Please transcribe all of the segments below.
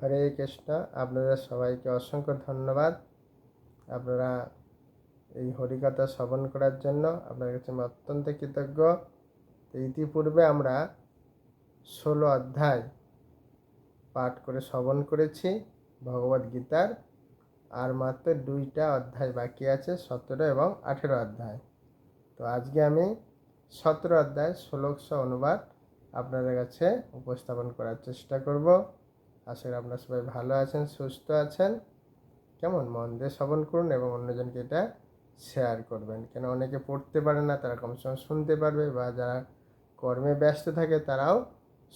হরে কৃষ্ণ। আপনাদের সবাইকে অসংখ্য ধন্যবাদ। আপনারা এই হরিকথা শ্রবণ করার জন্য আপনার কাছে আমি অত্যন্ত কৃতজ্ঞ। ইতিপূর্বে আমরা ষোলো অধ্যায় পাঠ করে শ্রবণ করেছি ভগবদ গীতার। আর মাত্র দুইটা অধ্যায় বাকি আছে, সতেরো এবং আঠেরো অধ্যায়। তো আজকে আমি সতেরো অধ্যায় ষোলোশো অনুবাদ আপনাদের কাছে উপস্থাপন করার চেষ্টা করব। আশা করি আপনারা সবাই ভালো আছেন, সুস্থ আছেন। কেমন? মন দিয়ে শ্রবণ করুন এবং অন্যজনকে এটা শেয়ার করবেন। কেন অনেকে পড়তে পারে না, তারা কম সময় শুনতে পারবে বা যারা কর্মে ব্যস্ত থাকে, তারাও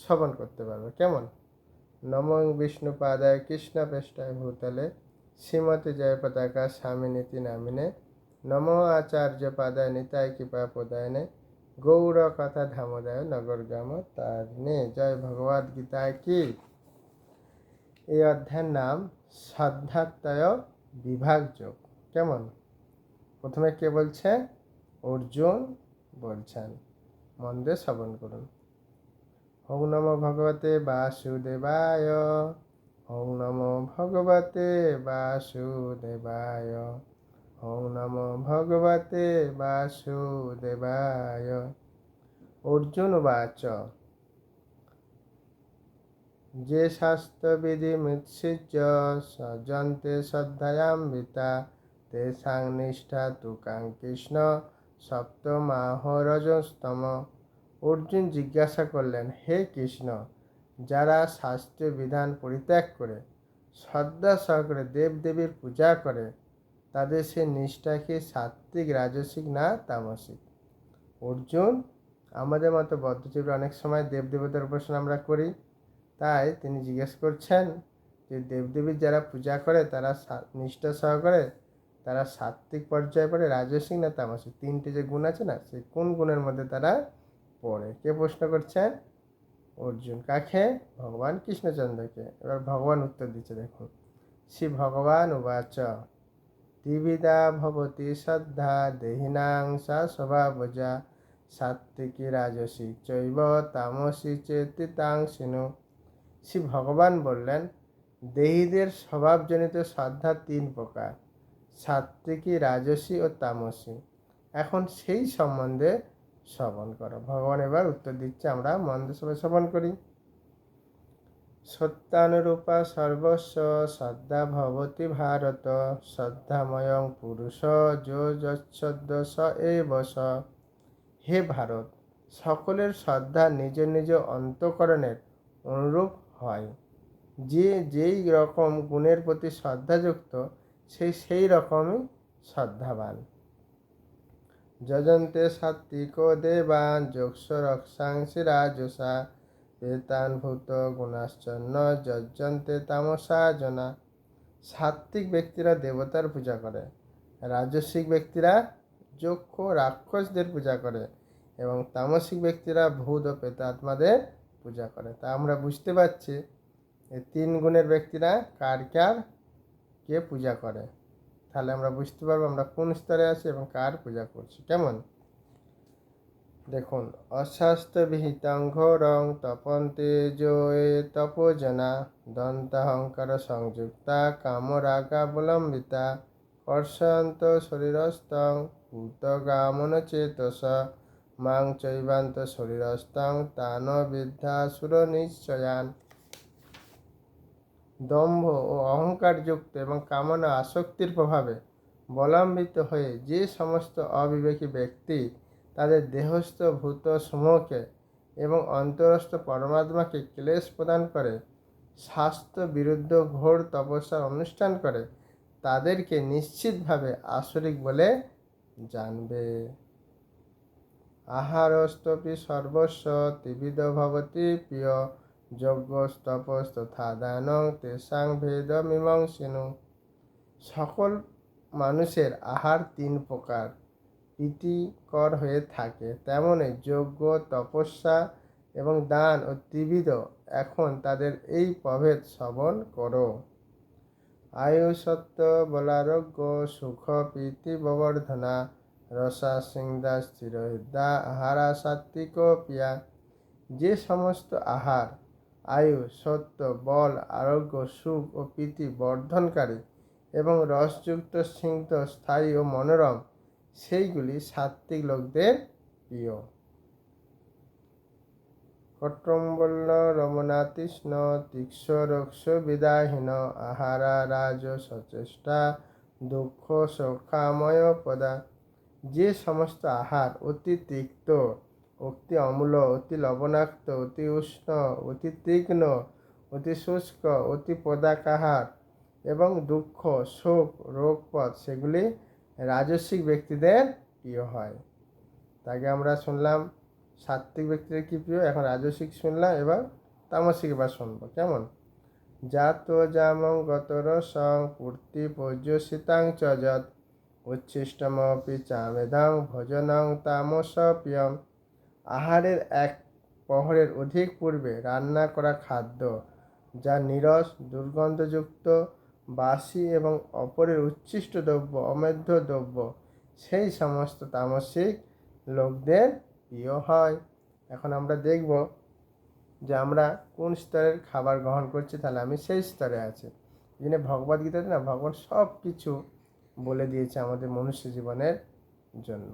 শ্রবণ করতে পারবে। কেমন? নম বিষ্ণু পাদায় কৃষ্ণ পৃষ্ঠায় ভূতলে শ্রীমতী জয় পতাকা স্বামী নীতি নামিনে। নম আচার্য পাদায় নিতায় কৃপা প্রদায়নে। গৌর কথা ধামোদয় নগর গ্রাম তার নে জয় ভগবদ গীতায় কি? এই অধ্যায়ের নাম শ্রদ্ধাত্ময় বিভাগ যোগ কেমন? প্রথমে কে বলছে? অর্জুন বলছেন। মন দিয়ে শ্রবণ করুন। ওং নম ভগবতে বাসুদেবায়। ওং নম ভগবতে বাসুদেবায়। ওং নম ভগবতে বাসুদেবায়। অর্জুন বাচ। যে শাস্ত্রবিধি মিৎসিজ্য সজন্তে শ্রদ্ধায়াম্বিতা, তেষাং নিষ্ঠা তুকাং কৃষ্ণ সপ্তমাহরজস্তম অর্জুন জিজ্ঞাসা করলেন, হে কৃষ্ণ, যারা শাস্ত্রীয় বিধান পরিত্যাগ করে, শ্রদ্ধা সহকারে দেবদেবীর পূজা করে, তাদের সে নিষ্ঠা কি সাত্ত্বিক, রাজসিক না তামসিক? অর্জুন, আমাদের মতো বদ্ধজীবী অনেক সময় দেবদেবতার উপাসনা আমরা করি। তাই তিনি জিজ্ঞেস করছেন যে দেবদেবীর যারা পূজা করে, তারা নিষ্ঠা সহকারে তারা সাত্ত্বিক পর্যায়ে পড়ে রাজসিক না তামসিক তিনটে যে গুণ আছে না, সেই কোন গুণের মধ্যে তারা পড়ে? কে প্রশ্ন করছেন? অর্জুন কাকে? ভগবান কৃষ্ণচন্দ্রকে। এবার ভগবান উত্তর দিচ্ছে, দেখুন। শ্রী ভগবান উবাচ। ত্রিবিধা ভবতি শ্রদ্ধা দেহিনাং সা স্বভাবজা সাত্ত্বিকী রাজসী চৈব তামসী চেতিতাংশিনু শ্রী ভগবান বললেন, দেহীদের স্বভাবজনিত শ্রদ্ধা তিন প্রকার, সাত্ত্বিকী, রাজসী ও তামসী। এখন সেই সম্বন্ধে শ্রবণ করো। ভগবান এবার উত্তর দিচ্ছে, আমরা মন্দ সবাই শ্রবণ করি। সত্যানুরূপা সর্বস্ব শ্রদ্ধা ভবতি ভারত শ্রদ্ধাময়ং পুরুষ যো যচ্ছদ্দ স এব স। হে ভারত, সকলের শ্রদ্ধা নিজ নিজ অন্তকরণের অনুরূপ হয়। যে যেই রকম গুণের প্রতি শ্রদ্ধাযুক্ত সেই সেই রকমই শ্রদ্ধাবান। যজন্তে সাত্বিক দেবান যোগস রক্ষাংসি রাজসা বেতান ভূত গুণাশ্চন্ন, যজ্জন্তে তামসা জনা। সাত্বিক ব্যক্তিরা দেবতার পূজা করে, রাজস্বিক ব্যক্তিরা যক্ষ রাক্ষসদের পূজা করে, এবং তামসিক ব্যক্তিরা ভূত ও প্রেতাত্মাদের পূজা করে। তা আমরা বুঝতে পারছি তিন গুণের ব্যক্তিরা কার কার কে পূজা করে। তাহলে আমরা বুঝতে পারব আমরা কোন স্তরে আছি এবং কার পূজা করছি। কেমন? দেখুন অস্বাস্থ্যবিহিতং ঘোরং তপন্তে জয়ে তপোজনা দন্তাহংকার সংযুক্তা কামরাগাবলম্বিতা কর্ষন্ত শরীরস্থং ভূতগামন চেতস মাং চৈবান্ত শরীরস্থং তান বিদ্যা সুর নিশ্চয়ান। দম্ভ ও অহংকারযুক্ত এবং কামনা আসক্তির প্রভাবে বলম্বিত হয়ে যে সমস্ত অবিবেকী ব্যক্তি তাদের দেহস্থ ভূত সমূহকে এবং অন্তরস্থ পরমাত্মাকে ক্লেশ প্রদান করে, স্বাস্থ্য বিরুদ্ধ ঘোর তপস্যার অনুষ্ঠান করে, তাদেরকে নিশ্চিতভাবে আসরিক বলে জানবে। আহারস্তপি সর্বস্ব ত্রিবিধ ভবতি প্রিয় যজ্ঞস্তপস তথা দানং তেসাং ভেদ মীমাংসিনু সকল মানুষের আহার তিন প্রকার। প্রীতিকর হয়ে থাকে। তেমনি যজ্ঞ, তপস্যা এবং দান ও ত্রিবিধ এখন তাদের এই প্রভেদ শ্রবণ করো। আয়ু সত্য বলারোগ্য, সুখ, প্রীতি ববর্ধনা রসা সিংদা স্থির হৃদা আহারা সাত্বিক পিয়া যে সমস্ত আহার, আয়ু, সত্য, বল, আরোগ্য, সুখ ও প্রীতি বর্ধনকারী এবং রসযুক্ত, স্নিগ্ধ, স্থায়ী ও মনোরম, সেইগুলি সাত্ত্বিক লোকদের প্রিয়। কট্রম্বল্ল রমনাতৃষ্ণ তীক্ষ রক্ষ বিদাহীন আহারা, রাজ, সচেষ্টা, দুঃখ সখাময় পদা। যে সমস্ত আহার অতি তিক্ত, অতি অম্ল, অতি লবণাক্ত, অতি উষ্ণ, অতি তীক্ষ্ণ, অতি শুষ্ক, অতি পদাকাহার এবং দুঃখ, শোক, রোগপথ, সেগুলি রাজস্বিক ব্যক্তিদের প্রিয় হয়। তাকে আমরা শুনলাম, সাত্ত্বিক ব্যক্তিদের কী প্রিয়? এখন রাজস্বিক শুনলাম এবার তামসিক এবার শুনব। কেমন? জাত জামং গতর সং পূর্তি পর্যসিতাং চ যৎ উচ্ছিষ্টমপি চামেদাং ভোজনং তামস প্রিয়ম আহারের এক প্রহরের অধিক পূর্বে রান্না করা খাদ্য, যা নিরস, দুর্গন্ধযুক্ত, বাসি এবং অপরের উচ্ছিষ্ট দ্রব্য, অমেধ্য দ্রব্য, সেই সমস্ত তামসিক লোকদের প্রিয় হয়। এখন আমরা দেখব যে আমরা কোন স্তরের খাবার গ্রহণ করছি, তাহলে আমি সেই স্তরে আছি। জন্য ভগবদ্গীতাতে না, ভগবান সব কিছু বলে দিয়েছে আমাদের মনুষ্য জীবনের জন্য।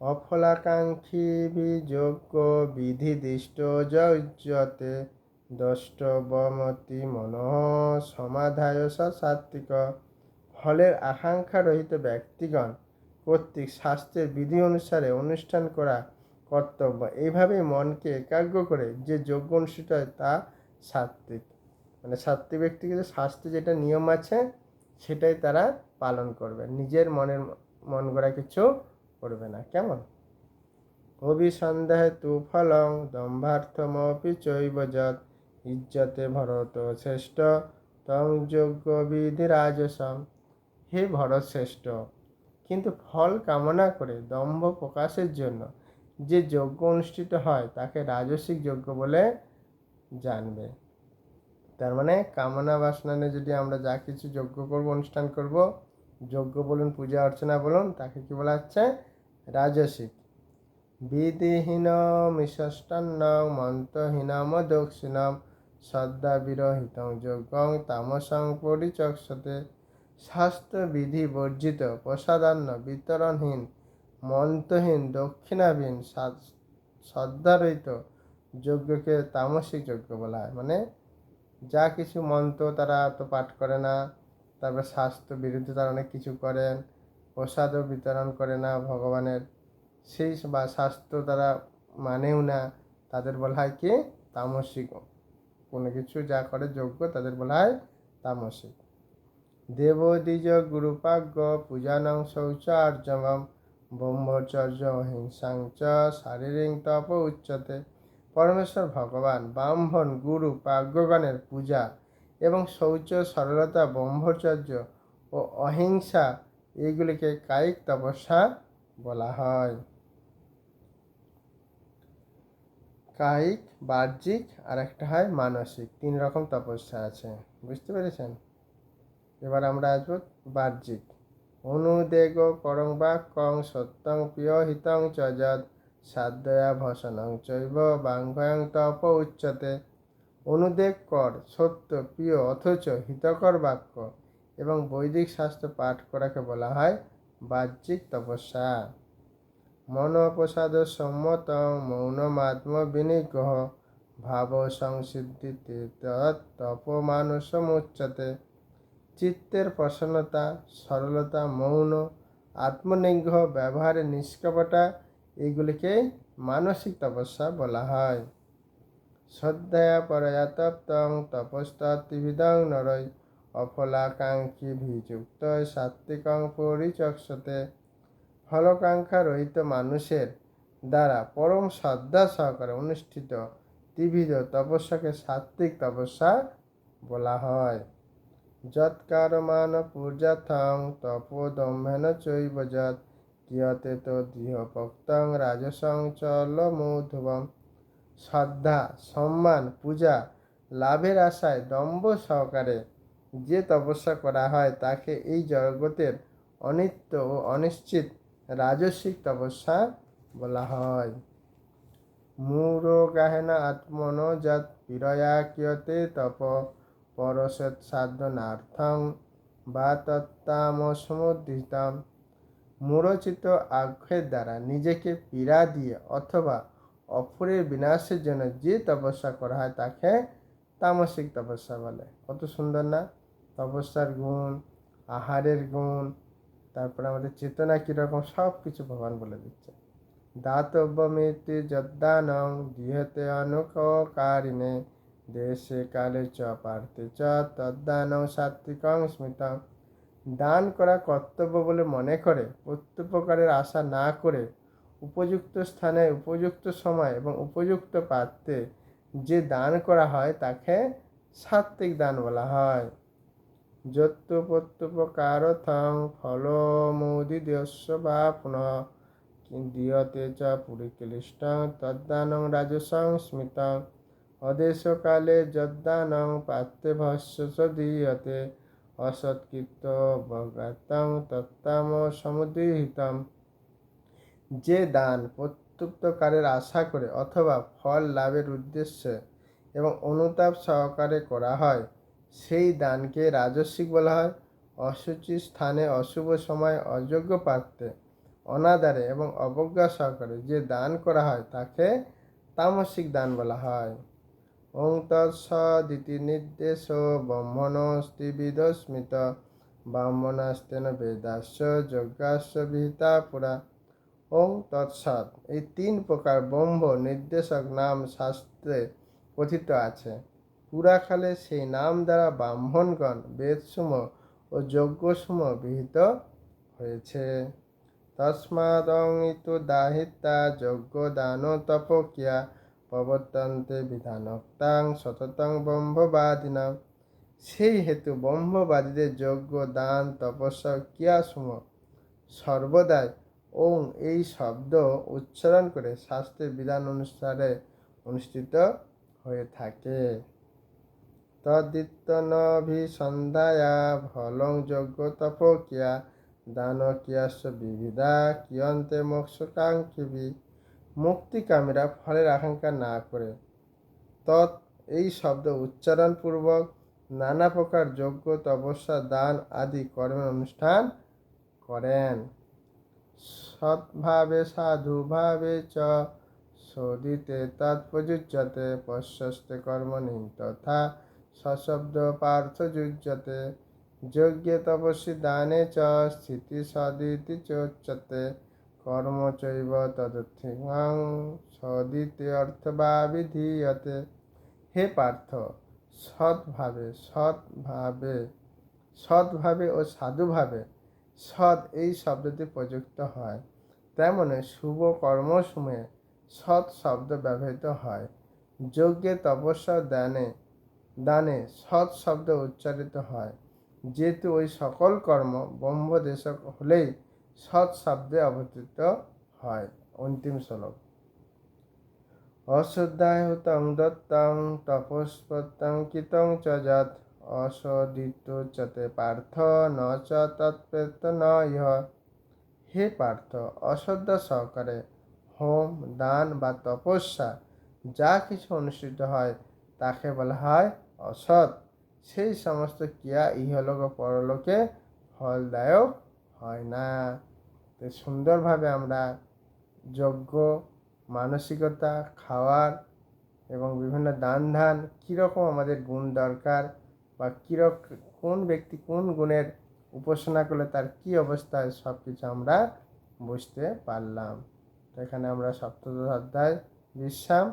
অফলাকাঙ্ক্ষী বিযোগ্য বিধিদিষ্ট যজ্ঞতে দ্রষ্টবমতি মন সমাধায় সাত্বিক ফলের আকাঙ্ক্ষা রহিত ব্যক্তিগণ কর্তৃক স্বাস্থ্যের বিধি অনুসারে অনুষ্ঠান করা কর্তব্য। এইভাবে মনকে একাগ্র করে যে যোগ্য অনুষ্ঠিত হয় তা সাত্ত্বিক। মানে সাত্ত্বিক ব্যক্তিকে যে শাস্ত্রে যেটা নিয়ম আছে সেটাই তারা পালন করবে। নিজের মনের মন গড়া কিছু করবে না। কেমন? অভিসন্দেহে তু ফলং দম্ভার্থমপি চৈব যৎ ইজ্জতে ভরত শ্রেষ্ঠ তং যোগ্য বিধি রাজসম। হে ভরত শ্রেষ্ঠ, কিন্তু ফল কামনা করে দম্ভ প্রকাশের জন্য যে যজ্ঞ অনুষ্ঠিত হয় তাকে রাজসিক যজ্ঞ বলে জানবে। তার মানে কামনা বাসনা নিয়ে যদি আমরা যা কিছু যজ্ঞ করব, অনুষ্ঠান করব, যজ্ঞ বলুন, পূজা অর্চনা বলুন, তাকে কি বলা হচ্ছে? রাজসিক। বিধিহীন মিষষ্টান্ন মন্ত্রহীনম দক্ষিণম শ্রদ্ধা বিরহিতং যজ্ঞং তামসং পরিচক্ষতে স্বাস্থ্য বিধি বর্জিত, প্রসাদান্ন, বিতরণহীন, মন্ত্রহীন দক্ষিণাবিহীন শ্রদ্ধারহিত যজ্ঞকে তামসিক যজ্ঞ বলা হয়। মানে যা কিছু মন্ত্র তারা তো পাঠ করে না, তারপর স্বাস্থ্য বিরুদ্ধে তারা অনেক কিছু করেন, প্রসাদও বিতরণ করে না ভগবানের। সেই বা স্বাস্থ্য তারা মানেও না, তাদের বলা হয় কি? তামসিক। কোনো কিছু যা করে যোগ্য তাদের বলা হয় তামসিক। দেবদ্বিজ গুরুপাগ্য পূজানং শৌচার্যমম ব্রহ্মচর্য অহিংসাং চ শারীরিক তপ উচ্চতে। পরমেশ্বর ভগবান, ব্রাহ্মণ, গুরু প্রাজ্ঞগণের পূজা এবং শৌচ, সরলতা, ব্রহ্মচর্য ও অহিংসা এইগুলিকে কায়িক তপস্যা বলা হয়। কায়িক, বাহ্যিক আর একটা হয় মানসিক। তিন রকম তপস্যা আছে। বুঝতে পেরেছেন? এবার আমরা আসব বাহ্যিক। অনুদেগ করং বাক্যং সত্যং প্রিয় হিতং চ যদ সাধ্যয়া ভসনং চৈব বাংভয়ং তপ উচ্চতে। অনুদেগ কর, সত্য, প্রিয়, অথচ হিতকর বাক্য এবং বৈদিক শাস্ত্র পাঠ করাকে বলা হয় বাহ্যিক তপস্যা। মন মনোপ্রসাদ সম্মতং মৌনমাত্ম বিনিগ্রহ ভাব সংসিদ্ধিতে তপ মানসমুচ্চতে চিত্তের প্রসন্নতা, সরলতা, মৌন, আত্মনিগ্রহ, ব্যবহারে নিষ্কপটা এইগুলিকে মানসিক তপস্যা বলা হয়। শ্রদ্ধায়া পরয়াতপ্তং তপস্তৃবিদং নরৈ অফলাকাঙ্ক্ষী ভিযুক্ত সাত্বিকং পরিচক্ষতে ফলকাঙ্ক্ষা রহিত মানুষের দ্বারা পরম শ্রদ্ধা সহকারে অনুষ্ঠিত ত্রিবিধ তপস্যাকে সাত্বিক তপস্যা বলা হয়। যৎকারমান পূজাথং তপোদম্ভেন চৈব যৎ কিয়তে তো দৃহভক্তং রাজসং চলমূধবম শ্রদ্ধা সম্মান পূজা লাভের আশায় দম্ভ সহকারে যে তপস্যা করা হয় তাকে এই জগতের অনিত্য ও অনিশ্চিত রাজস্বিক তপস্যা বলা হয়। মূঢ় গাহেন আত্মন যৎ পীড়য়া কিয়তে তপ পরশত সাধনার্থং বা তত্তাম সমুদ্রিতম মূঢ়চিত আগ্রহের দ্বারা নিজেকে পীড়া দিয়ে অথবা অপরের বিনাশের জন্য যে তপস্যা করা হয় তাকে তামসিক তপস্যা বলে। কত সুন্দর না? তপস্যার গুণ, আহারের গুণ, তারপরে আমাদের চেতনা কীরকম সব কিছু ভগবান বলে দিচ্ছে। দাতব্যমিতি যদ্দানং দিহতে অনুকারিণে দেশে কালে চ, পার্থে চ, তদ্দানং সাত্বিকং স্মৃতং। দান করা কর্তব্য বলে মনে করে, প্রত্যুপকারের আশা না করে উপযুক্ত স্থানে, উপযুক্ত সময় এবং উপযুক্ত পাত্রে যে দান করা হয় তাকে সাত্বিক দান বলা হয়। যত্ত প্রত্যুপকারথং ফলমোদিদস্য বা পুনঃ দিয়তে চ পুরীক্লিষ্টং তদ্দানং রাজসং স্মৃতং। অদেশকালে যদ্দানং পাত্রে ভস্য দীয়তে অসৎকৃত বগাতং তত্তাম সমুদ্রিহিতম যে দান প্রত্যুত্তকারের আশা করে অথবা ফল লাভের উদ্দেশ্যে এবং অনুতাপ সহকারে করা হয়, সেই দানকে রাজস্বিক বলা হয়। অসুচি স্থানে অশুভ সময় অযোগ্য পাত্রে, অনাদারে এবং অবজ্ঞা সহকারে যে দান করা হয়, তাকে তামসিক দান বলা হয়। ওং তৎসদিতি নির্দেশ, ব্রহ্মণস্তি বিদস্মিত, ব্রাহ্মণাস্তেন বেদাস্য, যজ্ঞাস্য বিহিতা পুরা। ওং তৎসৎ। এই তিন প্রকার ব্রহ্ম নির্দেশক নাম শাস্ত্রে কথিত আছে। পুরাকালে সেই নাম দ্বারা ব্রাহ্মণগণ বেদসমূহ ও যজ্ঞসমূহ বিহিত হয়েছে। তস্মাদং ইতু দাহিতা যজ্ঞ দান তপকিয়া প্রবর্তন্তে বিধানক্তাং সততং ব্রহ্মবাদিনাম। সেই হেতু ব্রহ্মবাদীদের যজ্ঞ, দান, তপস্যা ক্রিয়াসমূহ সর্বদাই ওং এই শব্দ উচ্চারণ করে শাস্ত্রের বিধান অনুসারে অনুষ্ঠিত হয়ে থাকে। তদিত্যনভিসন্ধ্যায়া ভলং যজ্ঞ তপকিয়া দান কিয়াস্য বিবিধা কিয়ন্তে মোক্ষকাঙ্ক্ষিবি মুক্তিকামীরা ফলের আকাঙ্ক্ষা না করে। তৎ এই শব্দ উচ্চারণপূর্বক নানা প্রকার যজ্ঞ, তপস্যা, দান আদি কর্মের অনুষ্ঠান করেন। সৎভাবে, সাধুভাবে চ সদিতে তৎপ্রযুজ্যতে পশ্যস্তে কর্মণি তথা সশব্দ পার্থ যুজ্যতে যজ্ঞে তপস্বী দানে চ স্থিতি সদিতি চোচ্যতে কর্ম চৈব তদর্থিং সদিতে অর্থবা বিধীয়তে হে পার্থ, সৎভাবে সৎভাবে সৎভাবে ও সাধুভাবে সৎ এই শব্দটি প্রযুক্ত হয়। তেমনি শুভ কর্মসমূহে সৎ শব্দ ব্যবহৃত হয়। যজ্ঞে তপস্যা দানে দানে সৎ শব্দ উচ্চারিত হয়। যেহেতু ওই সকল কর্ম ব্রহ্মদেশক হলেই সৎ শব্দে অবতীর্ত হয়। অন্তিম শ্লোক। অশ্রদ্ধাহুতং দত্তং তপস্পত্যং কৃতং চ যৎ অসদিত চতে পার্থ ন চ তৎপ্রেত ন ইহ। হে পার্থ অশ্রদ্ধা সহকারে হোম, দান বা তপস্যা যা কিছু অনুষ্ঠিত হয় তাকে বলা হয় অসৎ। সেই সমস্ত ক্রিয়া ইহলোক পরলোকে ফলদায়ক হয় না। তো সুন্দরভাবে আমরা যজ্ঞ মানসিকতা, খাওয়ার এবং বিভিন্ন দান ধান কীরকম আমাদের গুণ দরকার বা কীরক, কোন ব্যক্তি কোন গুণের উপাসনা করলে তার কী অবস্থা হয় সব কিছু আমরা বুঝতে পারলাম। তো এখানে আমরা সপ্তদশ অধ্যায় বিশ্রাম।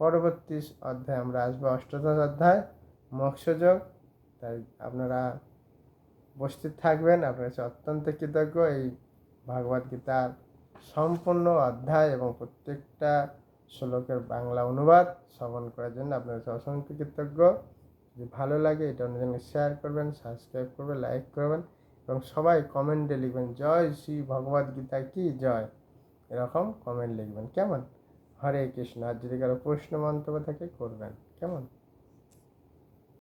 পরবর্তী অধ্যায় আমরা আসব অষ্টদশ অধ্যায় মৎস্যযোগ তাই আপনারা উপস্থিত থাকবেন। আপনার কাছে অত্যন্ত কৃতজ্ঞ। এই ভাগবত গীতার সম্পূর্ণ অধ্যায় এবং প্রত্যেকটা শ্লোকের বাংলা অনুবাদ শ্রবণ করার জন্য আপনার কাছে অসংখ্য কৃতজ্ঞ। যদি ভালো লাগে এটা অন্যজনকে শেয়ার করবেন সাবস্ক্রাইব করবেন লাইক করবেন এবং সবাই কমেন্টে লিখবেন, জয় শ্রী ভগবদ গীতা কি জয়? এরকম কমেন্ট লিখবেন। কেমন? হরে কৃষ্ণ। আর যদি কারও প্রশ্ন মন্তব্য থাকে করবেন। কেমন?